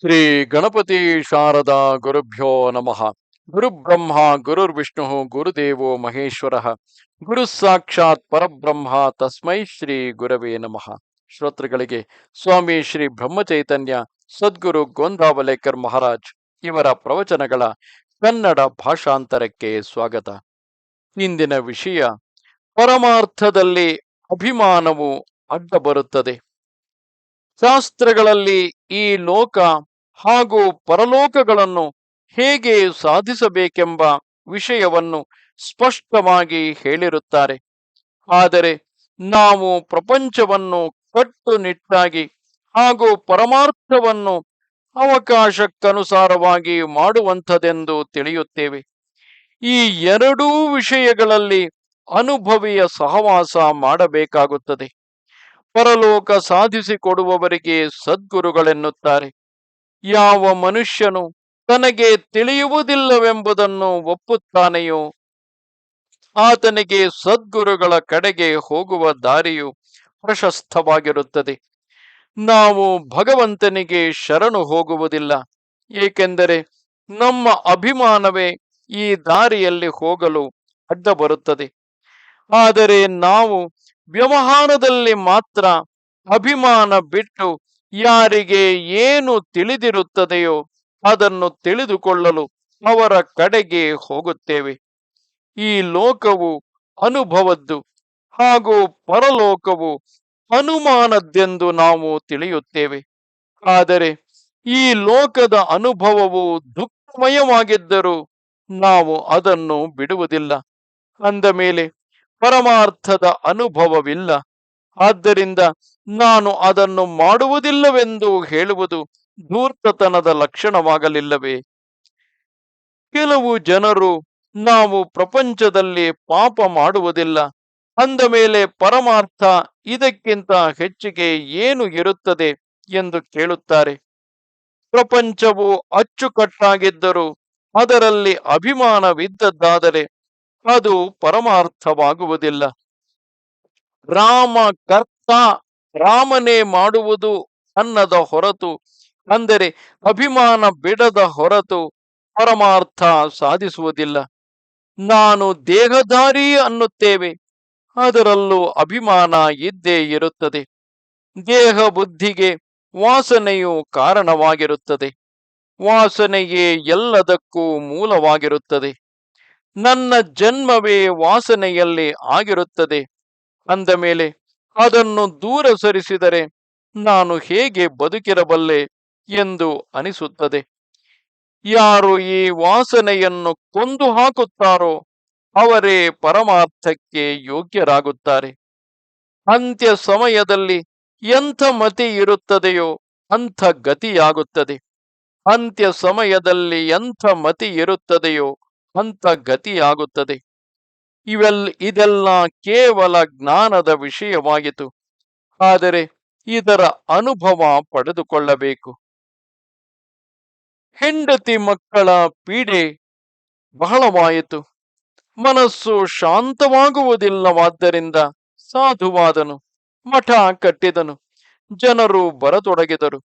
ಶ್ರೀ ಗಣಪತಿ ಶಾರದಾ ಗುರುಭ್ಯೋ ನಮಃ. ಗುರುಬ್ರಹ್ಮ, ಗುರುರ್ವಿಷ್ಣು, ಗುರುದೇವೋ ಮಹೇಶ್ವರ. ಗುರು ಸಾಕ್ಷಾತ್ ಪರಬ್ರಹ್ಮ, ತಸ್ಮೈ ಶ್ರೀ ಗುರವೇ ನಮಃ. ಶ್ರೋತೃಗಳಿಗೆ ಸ್ವಾಮಿ ಶ್ರೀ ಬ್ರಹ್ಮಚೈತನ್ಯ, ಸದ್ಗುರು ಗೋಂದಾವಲೇಕರ್ ಮಹಾರಾಜ್ ಇವರ ಪ್ರವಚನಗಳ ಕನ್ನಡ ಭಾಷಾಂತರಕ್ಕೆ ಸ್ವಾಗತ. ಇಂದಿನ ವಿಷಯ, ಪರಮಾರ್ಥದಲ್ಲಿ ಅಭಿಮಾನವು ಅಡ್ಡ ಬರುತ್ತದೆ ಶಾಸ್ತ್ರಗಳಲ್ಲಿ ಈ ಲೋಕ ಹಾಗೂ ಪರಲೋಕಗಳನ್ನು ಹೇಗೆ ಸಾಧಿಸಬೇಕೆಂಬ ವಿಷಯವನ್ನು ಸ್ಪಷ್ಟವಾಗಿ ಹೇಳಿರುತ್ತಾರೆ. ಆದರೆ ನಾವು ಪ್ರಪಂಚವನ್ನು ಕಟ್ಟುನಿಟ್ಟಾಗಿ ಹಾಗೂ ಪರಮಾರ್ಥವನ್ನು ಅವಕಾಶಕ್ಕನುಸಾರವಾಗಿ ಮಾಡುವಂಥದೆಂದು ತಿಳಿಯುತ್ತೇವೆ. ಈ ಎರಡೂ ವಿಷಯಗಳಲ್ಲಿ ಅನುಭವಿಯ ಸಹವಾಸ ಮಾಡಬೇಕಾಗುತ್ತದೆ. ಪರಲೋಕ ಸಾಧಿಸಿಕೊಡುವವರಿಗೆ ಸದ್ಗುರುಗಳೆನ್ನುತ್ತಾರೆ. ಯಾವ ಮನುಷ್ಯನು ತನಗೆ ತಿಳಿಯುವುದಿಲ್ಲವೆಂಬುದನ್ನು ಒಪ್ಪುತ್ತಾನೆಯೋ, ಆತನಿಗೆ ಸದ್ಗುರುಗಳ ಕಡೆಗೆ ಹೋಗುವ ದಾರಿಯು ಪ್ರಶಸ್ತವಾಗಿರುತ್ತದೆ. ನಾವು ಭಗವಂತನಿಗೆ ಶರಣು ಹೋಗುವುದಿಲ್ಲ, ಏಕೆಂದರೆ ನಮ್ಮ ಅಭಿಮಾನವೇ ಈ ದಾರಿಯಲ್ಲಿ ಹೋಗಲು ಅಡ್ಡ ಬರುತ್ತದೆ ಆದರೆ ನಾವು ವ್ಯವಹಾರದಲ್ಲಿ ಮಾತ್ರ ಅಭಿಮಾನ ಬಿಟ್ಟು ಯಾರಿಗೆ ಏನು ತಿಳಿದಿರುತ್ತದೆಯೋ ಅದನ್ನು ತಿಳಿದುಕೊಳ್ಳಲು ಅವರ ಕಡೆಗೆ ಹೋಗುತ್ತೇವೆ. ಈ ಲೋಕವು ಅನುಭವದ್ದು ಹಾಗೂ ಪರಲೋಕವು ಅನುಮಾನದ್ದೆಂದು ನಾವು ತಿಳಿಯುತ್ತೇವೆ. ಆದರೆ ಈ ಲೋಕದ ಅನುಭವವು ದುಃಖಮಯವಾಗಿದ್ದರೂ ನಾವು ಅದನ್ನು ಬಿಡುವುದಿಲ್ಲ. ಅಂದ ಮೇಲೆ ಪರಮಾರ್ಥದ ಅನುಭವವಿಲ್ಲ. ಆದ್ದರಿಂದ ನಾನು ಅದನ್ನು ಮಾಡುವುದಿಲ್ಲವೆಂದು ಹೇಳುವುದು ಧೂರ್ತತನದ ಲಕ್ಷಣವಾಗಲಿಲ್ಲವೇ? ಕೆಲವು ಜನರು, ನಾವು ಪ್ರಪಂಚದಲ್ಲಿ ಪಾಪ ಮಾಡುವುದಿಲ್ಲ. ಅಂದ ಮೇಲೆ ಪರಮಾರ್ಥ ಇದಕ್ಕಿಂತ ಹೆಚ್ಚಿಗೆ ಏನು ಇರುತ್ತದೆ ಎಂದು ಕೇಳುತ್ತಾರೆ. ಪ್ರಪಂಚವು ಅಚ್ಚುಕಟ್ಟಾಗಿದ್ದರೂ ಅದರಲ್ಲಿ ಅಭಿಮಾನವಿದ್ದದ್ದಾದರೆ ಅದು ಪರಮಾರ್ಥವಾಗುವುದಿಲ್ಲ. ರಾಮ ಕರ್ತ ರಾಮನೇ ಮಾಡುವುದು ಅನ್ನದ ಹೊರತು, ಅಂದರೆ ಅಭಿಮಾನ ಬಿಡದ ಹೊರತು ಪರಮಾರ್ಥ ಸಾಧಿಸುವುದಿಲ್ಲ. ನಾನು ದೇಹಧಾರಿ ಅನ್ನುತ್ತೇವೆ, ಅದರಲ್ಲೂ ಅಭಿಮಾನ ಇದ್ದೇ ಇರುತ್ತದೆ. ದೇಹ ಬುದ್ಧಿಗೆ ವಾಸನೆಯು ಕಾರಣವಾಗಿರುತ್ತದೆ. ವಾಸನೆಯೇ ಎಲ್ಲದಕ್ಕೂ ಮೂಲವಾಗಿರುತ್ತದೆ. ನನ್ನ ಜನ್ಮವೇ ವಾಸನೆಯಲ್ಲಿ ಆಗಿರುತ್ತದೆ. ಅಂದ ಮೇಲೆ ಅದನ್ನು ದೂರ ಸರಿಸಿದರೆ ನಾನು ಹೇಗೆ ಬದುಕಿರಬಲ್ಲೆ ಎಂದು ಅನಿಸುತ್ತದೆ. ಯಾರು ಈ ವಾಸನೆಯನ್ನು ಕೊಂದು ಹಾಕುತ್ತಾರೋ ಅವರೇ ಪರಮಾರ್ಥಕ್ಕೆ ಯೋಗ್ಯರಾಗುತ್ತಾರೆ. ಅಂತ್ಯ ಸಮಯದಲ್ಲಿ ಎಂಥ ಮತಿ ಇರುತ್ತದೆಯೋ ಅಂಥ ಗತಿಯಾಗುತ್ತದೆ. ಅಂತ್ಯ ಸಮಯದಲ್ಲಿ ಎಂಥ ಮತಿ ಇರುತ್ತದೆಯೋ ಅಂತ ಗತಿಯಾಗುತ್ತದೆ. ಇವೆಲ್, ಇದೆಲ್ಲ ಕೇವಲ ಜ್ಞಾನದ ವಿಷಯವಾಗಿತು ಆದರೆ ಇದರ ಅನುಭವ ಪಡೆದುಕೊಳ್ಳಬೇಕು. ಹೆಂಡತಿ ಮಕ್ಕಳ ಪೀಡೆ ಬಹಳವಾಯಿತು. ಮನಸ್ಸು ಶಾಂತವಾಗುವುದಿಲ್ಲವಾದ್ದರಿಂದ ಸಾಧುವಾದನು, ಮಠ ಕಟ್ಟಿದನು, ಜನರು ಬರತೊಡಗಿದರು.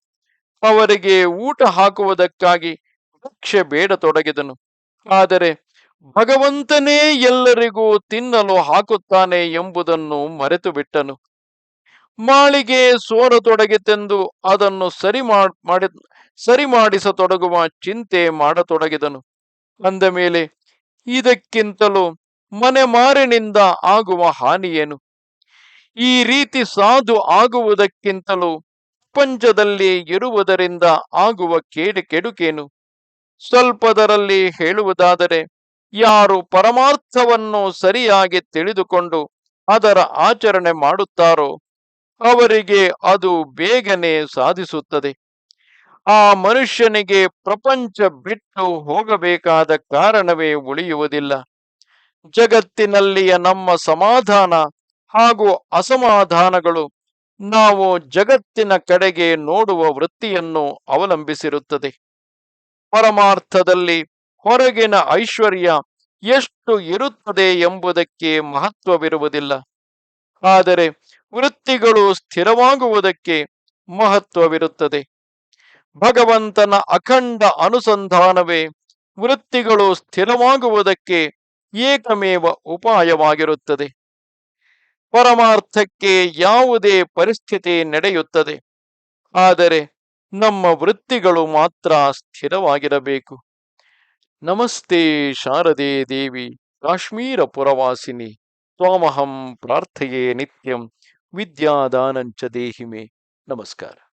ಅವರಿಗೆ ಊಟ ಹಾಕುವುದಕ್ಕಾಗಿ ಭಿಕ್ಷೆ ಬೇಡತೊಡಗಿದನು. ಆದರೆ ಭಗವಂತನೇ ಎಲ್ಲರಿಗೂ ತಿನ್ನಲು ಹಾಕುತ್ತಾನೆ ಎಂಬುದನ್ನು ಮರೆತು ಬಿಟ್ಟನು ಮಾಳಿಗೆ ಸೋರತೊಡಗಿತೆಂದು ಅದನ್ನು ಸರಿ ಮಾಡಿ, ಸರಿ ಮಾಡಿಸತೊಡಗುವ ಚಿಂತೆ ಮಾಡತೊಡಗಿದನು. ಅಂದ ಮೇಲೆ ಇದಕ್ಕಿಂತಲೂ ಮನೆ ಮಾರಿನಿಂದ ಆಗುವ ಹಾನಿಯೇನು? ಈ ರೀತಿ ಸಾಧು ಆಗುವುದಕ್ಕಿಂತಲೂ ಪ್ರಪಂಚದಲ್ಲಿ ಇರುವುದರಿಂದ ಆಗುವ ಕೇಡು, ಕೆಡುಕೇನು? ಸ್ವಲ್ಪದರಲ್ಲಿ ಹೇಳುವುದಾದರೆ, ಯಾರು ಪರಮಾರ್ಥವನ್ನು ಸರಿಯಾಗಿ ತಿಳಿದುಕೊಂಡು ಅದರ ಆಚರಣೆ ಮಾಡುತ್ತಾರೋ ಅವರಿಗೆ ಅದು ಬೇಗನೆ ಸಾಧಿಸುತ್ತದೆ. ಆ ಮನುಷ್ಯನಿಗೆ ಪ್ರಪಂಚ ಬಿಟ್ಟು ಹೋಗಬೇಕಾದ ಕಾರಣವೇ ಉಳಿಯುವುದಿಲ್ಲ. ಜಗತ್ತಿನಲ್ಲಿಯ ನಮ್ಮ ಸಮಾಧಾನ ಹಾಗೂ ಅಸಮಾಧಾನಗಳು ನಾವು ಜಗತ್ತಿನ ಕಡೆಗೆ ನೋಡುವ ವೃತ್ತಿಯನ್ನು ಅವಲಂಬಿಸಿರುತ್ತದೆ. ಪರಮಾರ್ಥದಲ್ಲಿ ಹೊರಗಿನ ಐಶ್ವರ್ಯ ಎಷ್ಟು ಇರುತ್ತದೆ ಎಂಬುದಕ್ಕೆ ಮಹತ್ವವಿರುವುದಿಲ್ಲ. ಆದರೆ ವೃತ್ತಿಗಳು ಸ್ಥಿರವಾಗುವುದಕ್ಕೆ ಮಹತ್ವವಿರುತ್ತದೆ. ಭಗವಂತನ ಅಖಂಡ ಅನುಸಂಧಾನವೇ ವೃತ್ತಿಗಳು ಸ್ಥಿರವಾಗುವುದಕ್ಕೆ ಏಕಮೇವ ಉಪಾಯವಾಗಿರುತ್ತದೆ. ಪರಮಾರ್ಥಕ್ಕೆ ಯಾವುದೇ ಪರಿಸ್ಥಿತಿ ನಡೆಯುತ್ತದೆ. ಆದರೆ ನಮ್ಮ ವೃತ್ತಿಗಳು ಮಾತ್ರ ಸ್ಥಿರವಾಗಿರಬೇಕು. ನಮಸ್ತೆ ಶಾರದೆ ದೇವಿ ಕಾಶ್ಮೀರ ಪುರವಾಸಿನಿ ತ್ವಾಮಹಂ ಪ್ರಾರ್ಥೆಯೇ ನಿತ್ಯಂ, ವಿದ್ಯಾದಾನಂಚ ದೇಹಿಮೆ. ನಮಸ್ಕಾರ.